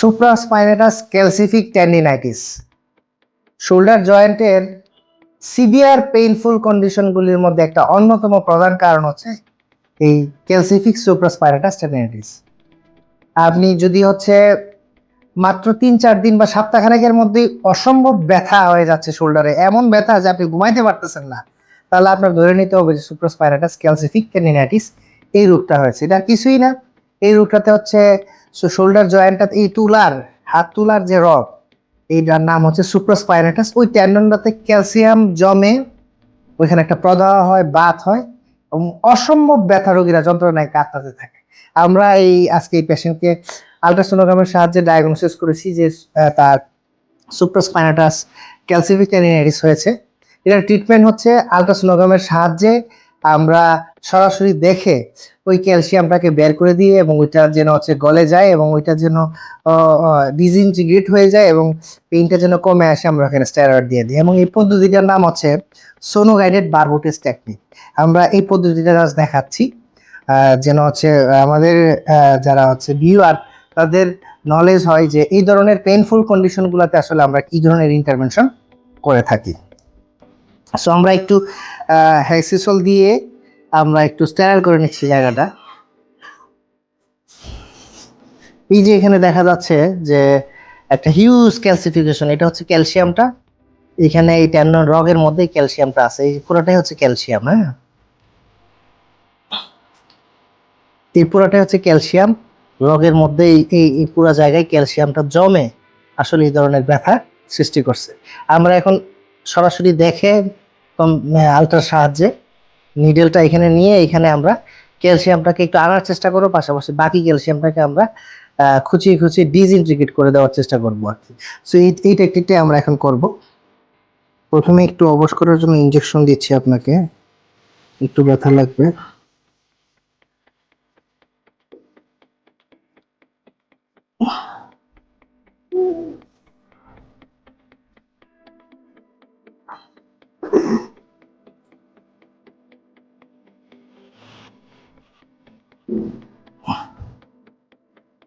সুপ্রাস্পাইনাটাস calcific tendinitis shoulder জয়েন্টের severe painful কন্ডিশনগুলির মধ্যে একটা অন্যতম প্রধান কারণ হচ্ছে এই ক্যালসিফিক সুপ্রাস্পাইনাটাস টেন্ডিনাইটিস আপনি যদি হচ্ছে মাত্র তিন চার দিন বা সপ্তাহখানেকের মধ্যেই অসম্ভব ব্যথা হয়ে যাচ্ছে শোল্ডারে এমন ব্যথা যে আপনি ঘুমাইতে পারতেছেন না, তাহলে আপনার ধরে নিতে হবে যে সুপ্রাস্পাইনাটাস ক্যালসিফিক টেন্ডিনাইটিস এই রোগটা হয়েছে। এটা কিছুই না। এই রোগটাতে হচ্ছে শোল্ডার জয়েন্টটা এই তুলার, হাত তুলার যে রগ এইটার নাম হচ্ছে সুপ্রাস্পাইনাটাস ওই ট্যান্ডনটাতে ক্যালসিয়াম জমে ওইখানে একটা প্রদাহ হয়, বাত হয় এবং অসম্ভব ব্যথা রোগীরা যন্ত্রণায় কাতরাতে থাকে। আমরা এই আজকে এই পেশেন্টকে আলট্রাসোনোগ্রামের সাহায্যে ডায়াগনোসিস করেছি যে তার সুপ্রাস্পাইনাটাস ক্যালসিফিক হয়েছে। এটার ট্রিটমেন্ট হচ্ছে আলট্রাসোনোগ্রামের সাহায্যে আমরা সরাসরি দেখে ওই ক্যালসিয়ামটাকে বের করে দিয়ে এবং ওইটা যেন হচ্ছে গলে যায় এবং ওইটা যেন ডিসইনটিগ্রেট হয়ে যায় এবং পেইনটা যেন কমে আসে, আমরা ওখানে স্টেরয়েড দিয়ে দিই। এবং এই পদ্ধতিটার নাম হচ্ছে সোনো গাইডেড বারবোটেস টেকনিক আমরা এই পদ্ধতিটা জাস্ট দেখাচ্ছি যেন হচ্ছে আমাদের যারা হচ্ছে ভিউয়ার তাদের নলেজ হয় যে এই ধরনের পেইনফুল কন্ডিশনগুলোতে আসলে আমরা কী ধরনের ইন্টারভেনশন করে থাকি। সো আমরা একটু হ্যাক্সিসল দিয়ে আমরা একটু স্টেরাইল করে নিচ্ছি জায়গাটা। এই যে এখানে দেখা যাচ্ছে যে একটা হিউজ ক্যালসিফিকেশন এটা হচ্ছে ক্যালসিয়ামটা এখানে এই ট্যান্ডন রগের মধ্যে ক্যালসিয়ামটা আছে, এই পুরোটাই হচ্ছে ক্যালসিয়াম হ্যাঁ? এই পুরোটাই হচ্ছে ক্যালসিয়াম রগের মধ্যে এই এই পুরো জায়গায় ক্যালসিয়ামটা জমে আসলে এই ধরনের ব্যথা সৃষ্টি করছে। আমরা এখন সরাসরি দেখে আলট্রার সাহায্যে। নিডেলটা এখানে নিয়ে এখানে আমরা ক্যালসিয়ামটাকে একটু আনার চেষ্টা করব, পাশাপাশি বাকি ক্যালসিয়ামটাকে আমরা খুঁচিয়ে খুঁচিয়ে ডিসইন্টিগ্রেট করে দেওয়ার চেষ্টা করব আর কি। সো এই এই টেকনিকটাই আমরা এখন করব। প্রথমে একটু অবশ করার জন্য ইনজেকশন দিচ্ছি আপনাকে। একটু ব্যথা লাগবে।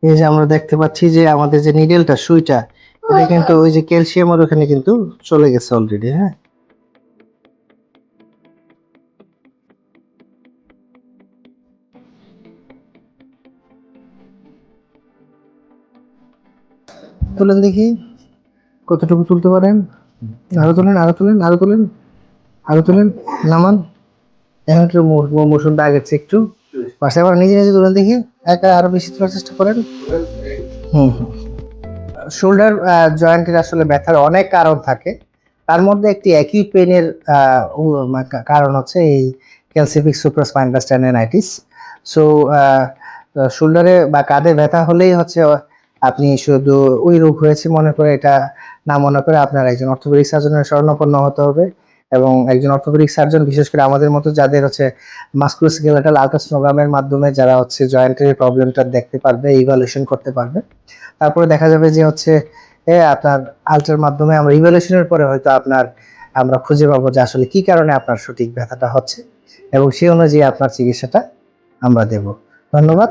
এই যে আমরা দেখতে পাচ্ছি যে আমাদের যে নিডেলটা সুইটা, এটা কিন্তু ওই যে ক্যালসিয়ামের ওখানে কিন্তু চলে গেছে অলরেডি হ্যাঁ? তুলেন দেখি। কতটুকু তুলতে পারেন? আরও তোলেন আরও তোলেন আরও তোলেন। আরও তুলেন, নামান। এখন একটু আগের চেয়ে একটু। পাশে আবার নিজে নিজে তুলেন দেখি। একা আরও বেশি তোলার চেষ্টা করেন? হুম শোল্ডার জয়েন্টের আসলে ব্যথার অনেক কারণ থাকে। তার মধ্যে একটি একই পেনের কারণ হচ্ছে এই ক্যালসিফিক সুপ্রাস্পাইনাস টেন্ডাইটিস সো শোল্ডারে বা কাঁধে ব্যথা হলেই হচ্ছে, আপনি শুধু ওই রোগ হয়েছে মনে করে এটা না মনে করে আপনার একজন অর্থোপেডিক সার্জনের শরণাপন্ন হতে হবে। এবং একজন অর্থোপেডিক সার্জন, বিশেষ করে আমাদের মতো যাদের হচ্ছে মাস্কুলোস্কেলেটাল আলট্রাসোনোগ্রামের মাধ্যমে যারা হচ্ছে জয়েন্টের প্রবলেমটা দেখতে পারবে ইভালুয়েশন করতে পারবে। তারপরে দেখা যাবে যে হচ্ছে, এ আপনার আলট্রার মাধ্যমে আমরা ইভালুয়েশনের পরে হয়তো আপনার আমরা খুঁজে পাবো যে আসলে কি কারণে আপনার সঠিক ব্যথাটা হচ্ছে এবং সেই অনুযায়ী আপনার চিকিৎসাটা আমরা দেব। ধন্যবাদ।